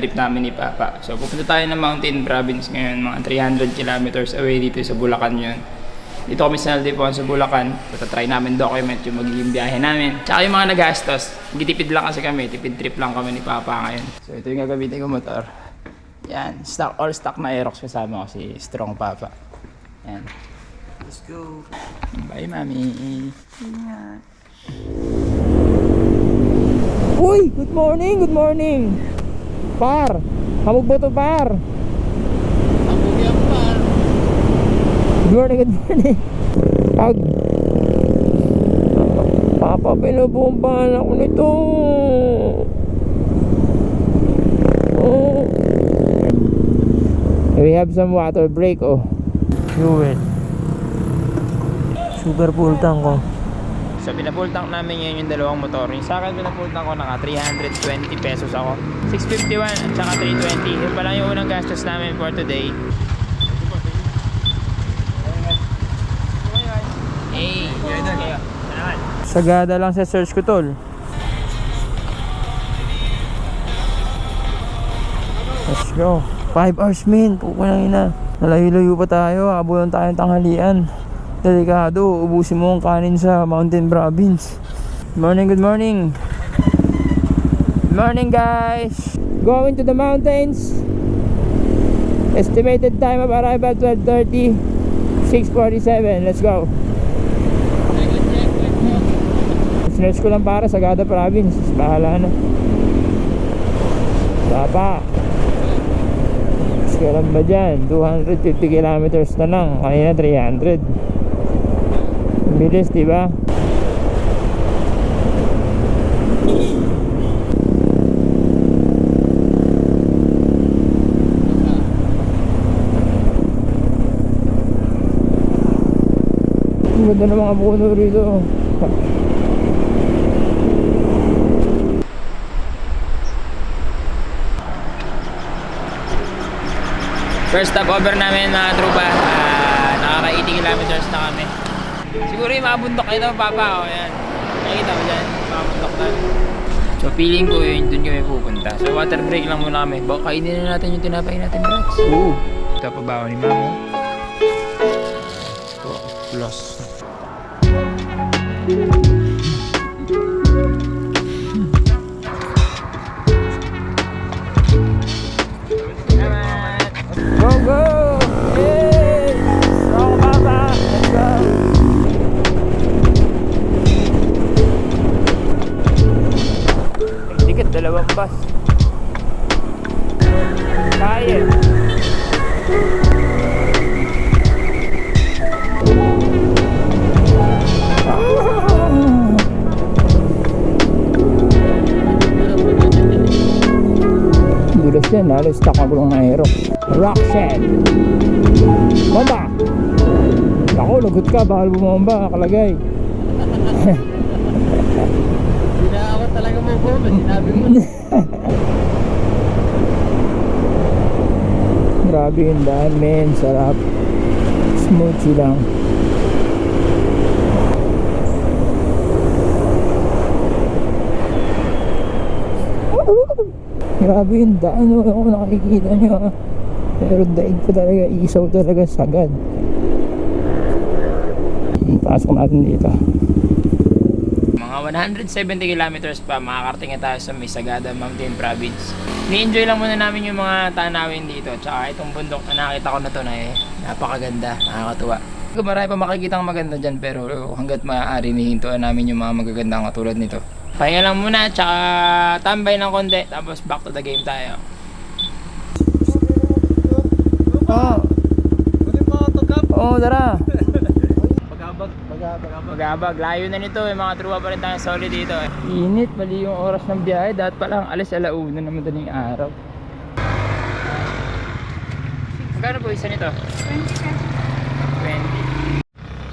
trip namin ni Papa. So pupunta tayo ng Mountain Province ngayon, mga 300 kilometers away dito sa Bulacan yun. Dito kami sa Naldipuan sa Bulacan. Tatry namin document yung magiging biyahe namin. Tsaka yung mga nagastos. Gitipid lang kasi kami. Tipid trip lang kami ni Papa ngayon. So ito yung gagamitin ko motor. Yan. Stock, all stock na Aerox kasama ko si Strong Papa. Yan. Let's go. Bye, Mami. Uy! Good morning! Good morning! Par! Hamog mo to, par! Ako yan par. Good morning, good morning. Pag Papa, pinabombahan ako nito. Oh. We have some water break, oh. Fuel. Sugar full tank ko. So, pinafull tank namin ngayon yung dalawang motor. Yung sa akin, pinafull tank ko naka 320 pesos ako. 651 at saka 320. Yun pala yung unang gastos namin for today. Hey. Sagada lang sa search ko, tol. Let's go. 5 hours, min. Puko na. Nalayo-layo pa tayo. Abulan tayong tanghalian. Delikado. Ubusin mo ang kanin sa Mountain Province. Morning, good morning. Morning, guys. Going to the mountains. Estimated time of arrival 12.30. 6.47. Let's go. Sinerch ko lang para sa Gada Province. Bahala na. Papa. Kailan ba dyan? 250 kilometers na lang. Kanina 300. Bilis, di ganda ng mga puno rito. First stop over namin mga trupa. Ah, nakaka 80 kilometers na kami. Siguro yung mga bundok ito, Papa. O, yan. Nakikita mo dyan, mga bundok na. So, feeling ko yun, dun kami pupunta. So, water break lang muna kami. Baka kainin na natin yung tinapay natin, brats. Oo. Ito pa ba ni Mamo? Ito, plus. Thank you. Lalo stuck ako ng aero. Rock shed. Bomba! Ako, lagot ka, bawal bumomba, nakalagay. Pinaawat talaga mo po. Sinabi mo. Grabe yung daan, men. Sarap. Smoothie lang. Grabe yung daan. oh. Ako nakikita nyo. ah. Pero daig pa talaga. Isaw talaga sagad. Pasok natin dito. Mga 170 kilometers pa, makakarating na tayo sa Misagada Mountain Province. Ni-enjoy lang muna namin yung mga tanawin dito. Tsaka itong bundok na nakita ko na to na eh, napakaganda, nakakatuwa. Marami pa makikita ang maganda dyan pero hanggat maaari nihintuan namin yung mga magagandang katulad nito. Pahinga lang muna, tsaka tambay ng konti, tapos back to the game tayo. Oo, pa tugap? oh, tara. Pagabag. Pagabag. Magabag, layo na nito eh, mga truwa pa rin tayo solid dito eh. Init, mali yung oras ng biyahe, dapat pa lang alis alauna na madaling araw. Magkano po isa nito? 20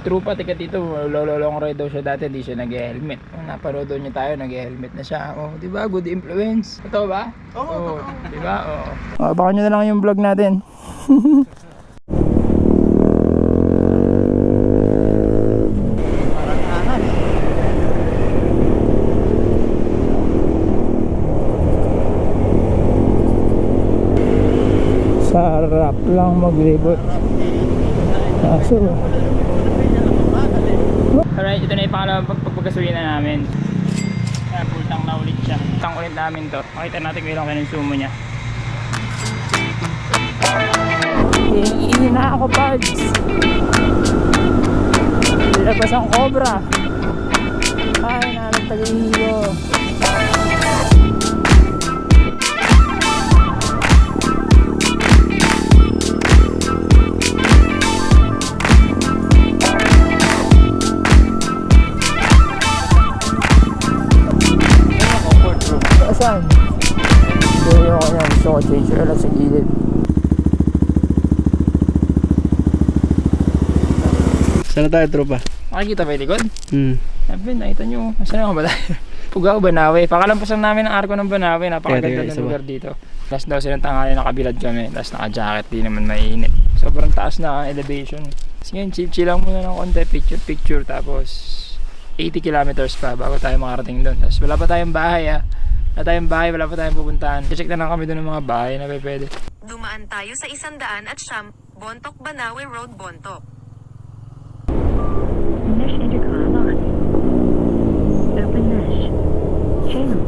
Si Trupa, tikat dito, lololong ride daw siya dati, di siya nag-helmet. Daw niya tayo, nag-helmet na siya. Oh, di ba? Good influence. Totoo ba? Oo. Oh, di ba? Oo. Oh. baka nyo na lang yung vlog natin. Angas. akong maglibot. Kaso, Alright, ito na yung pangalawang pag pagpagkasulina namin. Kaya full tank na ulit siya. Tank ulit namin to. Makita natin kung ilang kinonsumo niya. Ihina ako, Pads. Labas ang cobra. Ay, nalagtag-ihiyo. Saan? Ko change oil at sa gilid. Sana tayo, tropa? Makikita ba yung likod? Hmm. Sabi, nakita nyo. Saan ako ba tayo? Pugaw, Banawe. Pakalampasan namin ang arko ng Banawe. Napakaganda ng lugar dito. Last daw silang tanghali nakabilad kami. Tapos naka-jacket, di naman mainit. Sobrang taas na ang elevation. Kasi ngayon, chill-chill lang muna ng konti. Picture-picture. Tapos 80 kilometers pa bago tayo makarating doon. Tapos wala pa tayong bahay ah. Wala tayong bahay, wala pa tayong pupuntahan. Check na lang kami doon ng mga bahay na pwede. Dumaan tayo sa isandaan at siyam, Bontok Banawe Road, Bontok. Mesh intercom on. Open mesh. Channel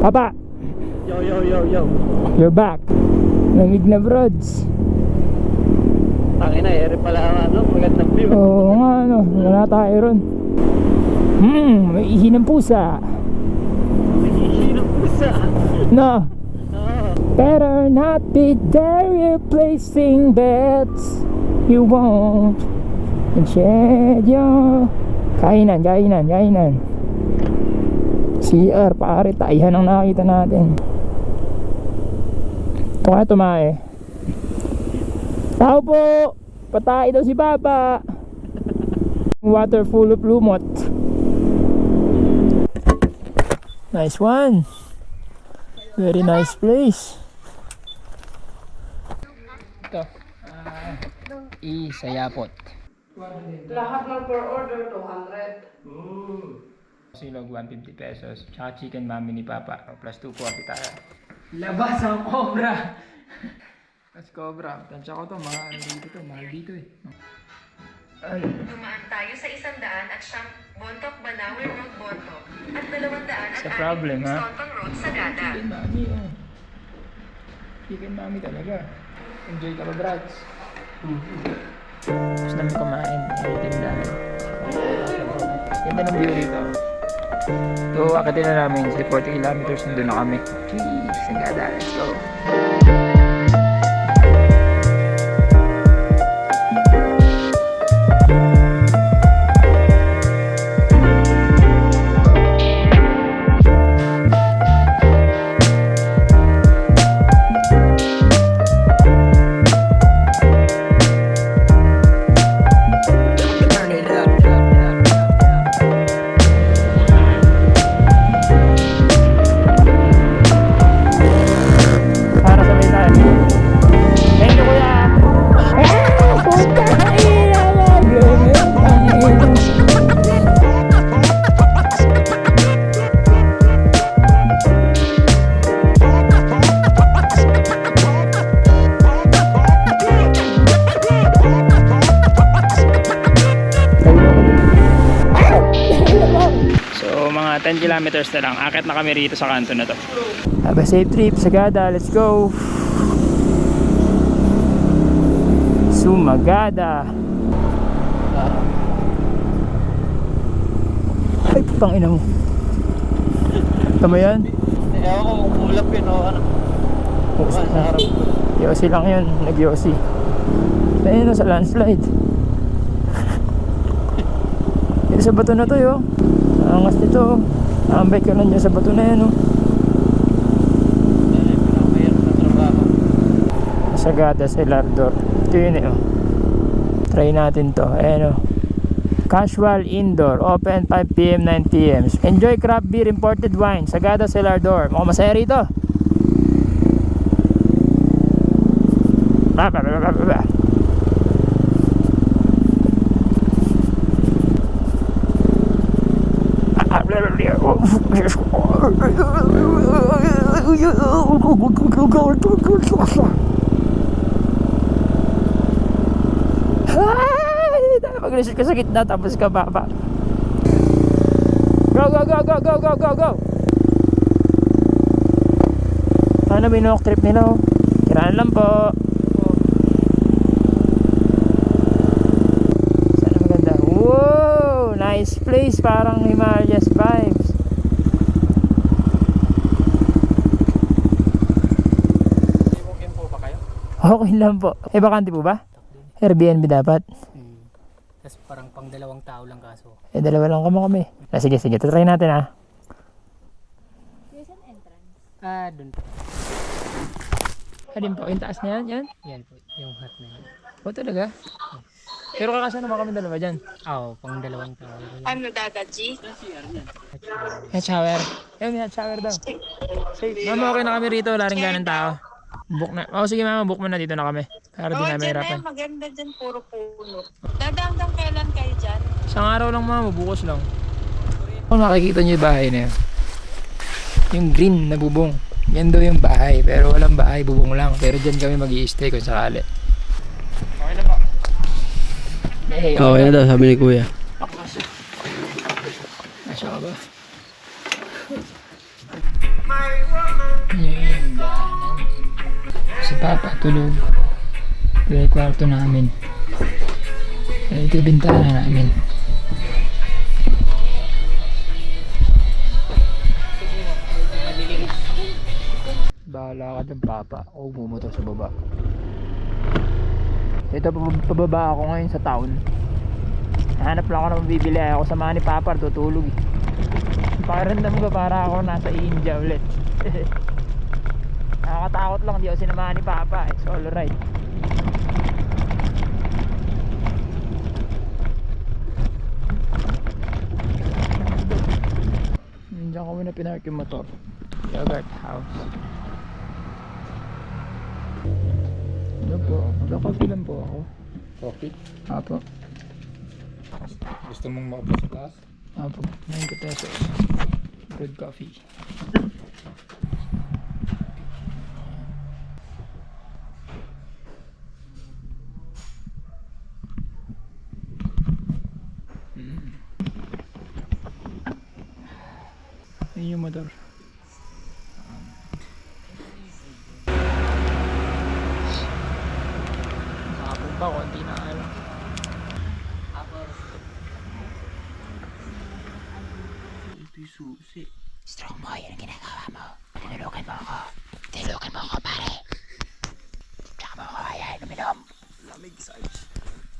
1. Papa! Yo, yo, yo, yo. You're back! Lamig na broads. Tangina, ere pala ang ano, magandang view. Oo nga ano, wala tayo ron. Hmm, may ihi ng pusa. May isi ng pusa. No, better not be there replacing beds. You won't shed your... Kainan, kainan, kainan. CR, pare, taihan ang nakita natin. Ito kaya tumae. Tao po! Patay daw si Papa! Water full of lumot. Nice one. Very nice place. Ito. ah, Isayapot. Lahat ng per order, 200. Silog 150 pesos. Tsaka chicken mami ni Papa. O, Plus 240 tayo. Labas ang cobra! Mas cobra. Tansya ko to. Mga ano dito to. Mahal dito eh. Ay, Dumaan tayo sa isandaan at siyam, Bontok Banawe Road, Bontok. At dalawandaan at Sa problem, ha? Stontong Road, Sagada. chicken mami oh. Chicken mami talaga. Enjoy ka ba, Brads? Gusto namin kumain. Ay, tindahan. Ganda ng view rito. So, akitin na namin. Sa 40 kilometers nandun na kami. Jeez, Sagada. Let's go. Turn 10 kilometers na lang. Akit na kami rito sa kanto na to. Have a safe trip, Sagada. Let's go. Sumagada. Ay, putang ina mo. Tama yan? Ewan ko ulap yun o ano. Yosi lang yun. Nag-Yosi. Ayun na sa landslide. Dito sa bato na to yo. Angas nito. Nakambay ka lang dyan sa bato na yan oh. Na. Sagada sa Lardor. Ito yun eh. oh. Try natin to. Ayan oh. Casual indoor. Open 5pm, 9pm. Enjoy craft beer imported wine. Sagada sa Lardor. Mukhang masaya rito. Ba, ba, ba, ba, Mag-reset ka sa gitna tapos ka baba Go, go, go, go, go, go, go, go Sana binok trip nila oh Kiraan lang po Sana maganda Wow, nice place Parang Himalayas vibes Okay lang po. Eh, bakante po ba? Airbnb dapat. Tapos parang pang dalawang tao lang kaso. Eh, dalawa lang kami kami. Ah, sige, sige. Try natin ah. Ah, dun po. Alin po? Yung taas na yan? Yan? Yan po, yung hut na yan. O talaga? Pero kakasama ba kami dalawa dyan? Ah, Oo, pang dalawang tao. Ano dagat, G? Hot shower. Eh, may hot shower daw. Safe. Mama, okay na kami rito. Wala rin ganun tao. Book na. Oh, sige mama, book mo na dito na kami. Para di namin hirapan. maganda dyan, puro puno. Dadanggang kailan kayo dyan? Isang araw lang mama, bukas lang. Kung nakikita niyo yung bahay na yun. Yung green na bubong. Yan daw yung bahay. Pero walang bahay, bubong lang. Pero dyan kami mag stay kung sakali. Okay na ba? Hey, Okay na daw, sabi ni Kuya. Si Papa tulog. Ito yung kwarto namin. Ito yung bintana namin. Bahala ka dyan, Papa. Ako bumuto sa baba. Ito, pab- pababa ako ngayon sa town. Hanap lang ako ng mabibili. Ako sa ni Papa, tutulog eh. Pakiramdam ko para ako nasa India ulit. Nakakatakot lang, di ako sinamahan ni Papa. It's alright. Nandiyan kami na pinark yung motor. Yogurt house. Ano po? Magka-coffee lang po ako. Coffee? Apo. Gusto mong makapo sa taas? Apo. 90 pesos. Good coffee. Yun yung motor. Makapunta, konti na nga lang. Strong mo, yun ang ginagawa mo. Tinulukan mo ako. Tinulukan mo ako, pare. Tsaka mo ako, ayan, uminom. Lamig, Sarge.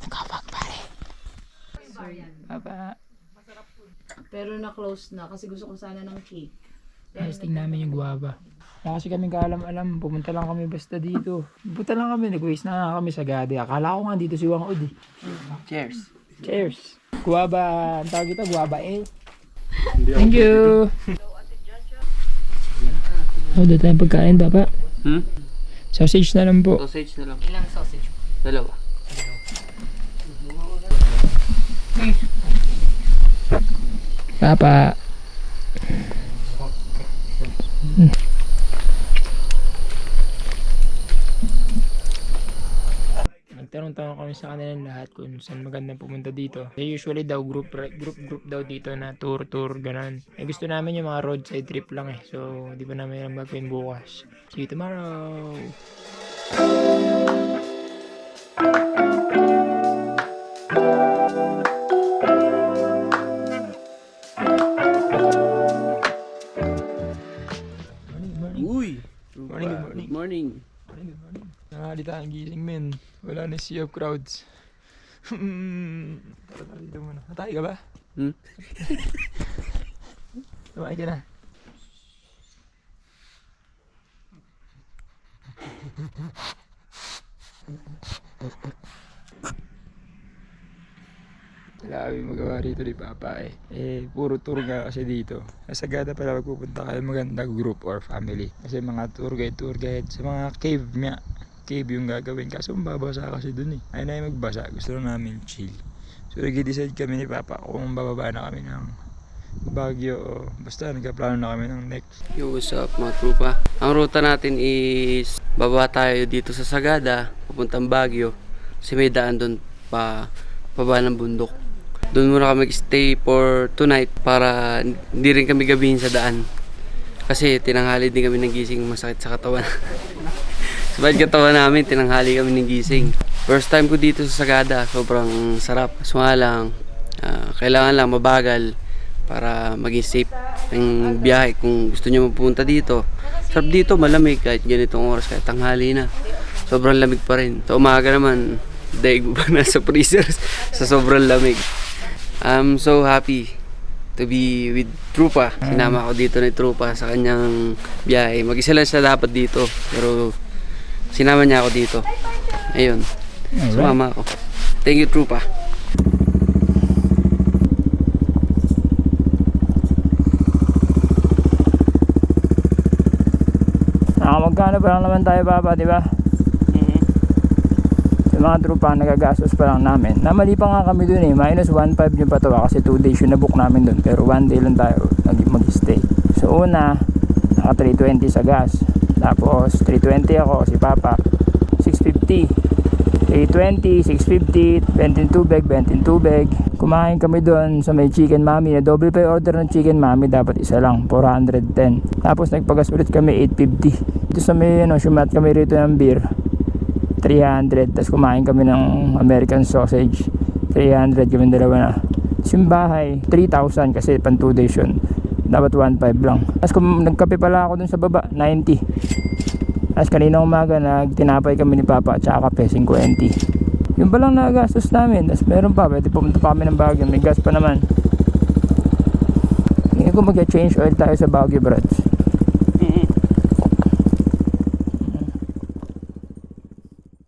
Nagkafag, pare. Papa, Pero na-close na kasi gusto ko sana ng cake. testing namin yung guwaba. Wala kasi kaming kaalam-alam. Pumunta lang kami basta dito. Pumunta lang kami. Nag-waste na nga kami sa Gade. Akala ko nga dito si Wang Od eh. Cheers. Cheers. Guwaba, ang tawag ito, guwaba eh. Thank you. Oh, doon tayong pagkain, Papa. Hmm? Sausage na lang po. Sausage na lang. Ilang sausage? Dalawa. Papa. Nagtanong-tanong kami sa kanilang lahat kung saan magandang pumunta dito. Eh, usually daw group group group daw dito na tour tour ganun. Eh gusto namin yung mga roadside trip lang eh. So, di ba namin alam gagawin bukas. See you tomorrow. Morning, morning. Good morning. Good morning. Nangalita ang gising men. Wala na sea of crowds. Tara tara dito muna. Natay ka ba? Hmm? Tumain ka na. Wala kami magawa rito ni Papa eh. Eh, puro tour nga kasi dito. Sa Sagada pala magpupunta kayo maganda group or family. Kasi mga tour guide, tour guide, sa mga cave nga. Cave yung gagawin. Kaso mababasa kasi dun eh. Ayaw na yung magbasa. Gusto lang namin chill. So, nag-decide kami ni Papa kung bababa na kami ng Baguio o basta nagkaplano na kami ng next. Yo, what's up mga trupa? Ang ruta natin is baba tayo dito sa Sagada, papuntang Baguio. Kasi may daan doon pa paba ng bundok. Doon muna kami stay for tonight para hindi rin kami gabihin sa daan. Kasi tinanghali din kami ng gising masakit sa katawan. sa bad katawan namin, tinanghali kami ng gising. First time ko dito sa Sagada, sobrang sarap. Suma lang, ah, kailangan lang mabagal para maging safe ang biyahe. Kung gusto nyo mapunta dito, sarap dito, malamig kahit ganitong oras, kahit tanghali na. Sobrang lamig pa rin. Sa umaga naman, daig pa nasa freezer sa sobrang lamig. I'm so happy to be with Trupa. Sinama ako dito ni Trupa sa kanyang biyahe. Mag-isa lang siya dapat dito, pero sinama niya ako dito. Ayun, sumama ako. Thank you, Trupa. Ah, magkano pa lang naman tayo papa, di ba? Mga trupa, nagagastos pa lang namin. Namali pa nga kami dun eh. Minus 1.5 yung patawa kasi 2 days yung nabook namin dun. Pero 1 day lang tayo nag mag-stay. So una, naka 320 sa gas. Tapos 320 ako, si Papa. 650. 320, 650, bentin tubig, bentin tubig. Kumain kami doon sa may chicken mami na double pay order ng chicken mami dapat isa lang, 410. Tapos nagpagas ulit kami 850. Dito sa may ano, sumat kami rito ng beer. 300 tapos kumain kami ng American sausage. 300 kami dalawa na. Tapos yung bahay 3,000 kasi pan 2 days yun. Dapat 1.5 lang. Tapos kung nagkape pala ako dun sa baba 90 tapos kanina umaga nagtinapay kami ni Papa at saka kape 50 yun pa lang nagastos namin tapos meron pa pwede pumunta pa kami ng Baguio. May gas pa naman. Hindi ko mag-change oil tayo sa Baguio Brads